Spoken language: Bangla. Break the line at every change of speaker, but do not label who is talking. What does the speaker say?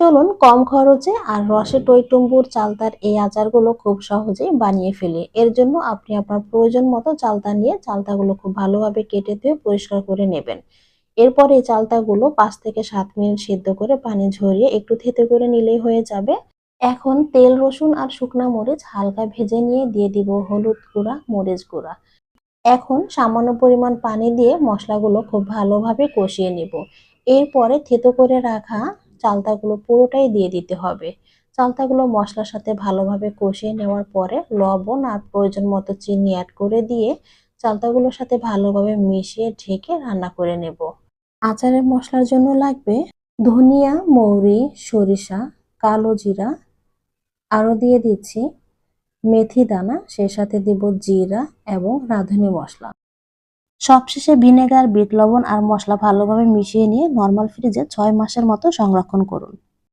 চলুন কম খরচে আর রসে টইটুম্বুর চালতার এই আচারগুলো খুব সহজেই বানিয়ে ফেলি। এর জন্য আপনি আপনার প্রয়োজন মতো চালতা নিয়ে চালতাগুলো খুব ভালোভাবে কেটে ধুয়ে পরিষ্কার করে নেবেন। এরপর এই চালতাগুলো পাঁচ থেকে সাত মিনিট সিদ্ধ করে পানি ঝরিয়ে একটু থেতে করে নিলেই হয়ে যাবে। এখন তেল, রসুন আর শুকনা মরিচ হালকা ভেজে নিয়ে দিয়ে দিব হলুদ গুঁড়া, মরিচ গুঁড়া। এখন সামান্য পরিমাণ পানি দিয়ে মশলাগুলো খুব ভালোভাবে কষিয়ে নেব। এরপরে থেতো করে রাখা চালতাগুলো পুরোটাই দিয়ে দিতে হবে। চালতাগুলো মশলার সাথে ভালোভাবে কষিয়ে নেওয়ার পরে লবণ আর প্রয়োজন মতো চিনি অ্যাড করে দিয়ে চালতাগুলোর সাথে ভালোভাবে মিশিয়ে ঢেকে রান্না করে নেব। আচারের মশলার জন্য লাগবে ধনিয়া, মৌরি, সরিষা, কালো জিরা, আরও দিয়ে দিচ্ছি মেথি দানা, সেই সাথে দিব জিরা এবং রাঁধুনি মশলা। সবশেষে ভিনেগার, বিট লবণ আর মশলা ভালোভাবে মিশিয়ে নিয়ে নর্মাল ফ্রিজে ছয় মাসের মতো সংরক্ষণ করুন।